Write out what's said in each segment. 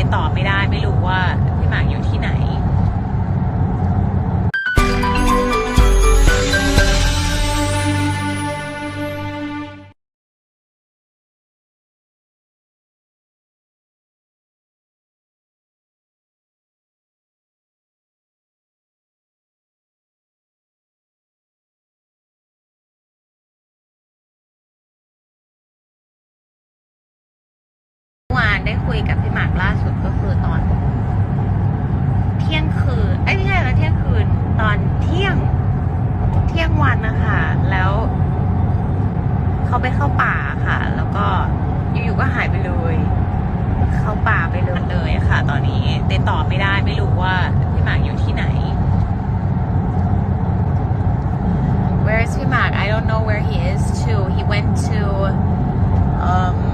ติดต่อไม่ได้ ไม่รู้ว่าพี่หมากอยู่ที่ ได้คุยกับพี่หมากล่าสุดก็คือตอน เที่ยงคืนไอ้ไม่ใช่แล้วเที่ยงคืน ตอนเที่ยง เที่ยงวันนะคะแล้วเขาไปเข้าป่าค่ะ แล้วก็อยู่ๆก็หายไปเลย เข้าป่าไปเลยเลยค่ะ ตอนนี้ติดต่อไม่ได้ไม่รู้ว่าพี่หมากอยู่ที่ไหน Where is พี่หมาก I don't know where he is too he went to um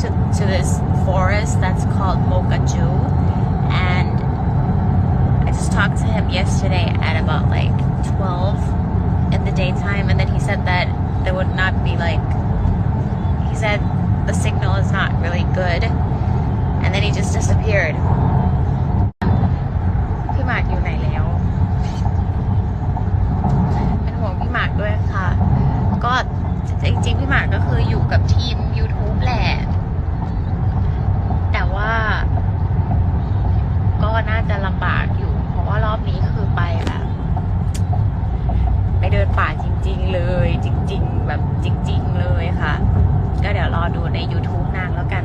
to, to this forest that's called Mokaju and I just talked to him yesterday at about like 12 in the daytime and then he said that there would not be like he said the signal is not really good and then he just disappeared พี่หมากอยู่ไหนแล้ว เป็นห่วงพี่หมากด้วยค่ะ ก็จริงๆพี่หมากก็คืออยู่กับทีม น่าจะลำบากอยู่ เพราะว่ารอบนี้คือไปแบบไปเดินป่าจริง ๆ เลย จริง ๆ แบบจริง ๆ เลยค่ะ ก็เดี๋ยวรอดูใน YouTube นางแล้วกัน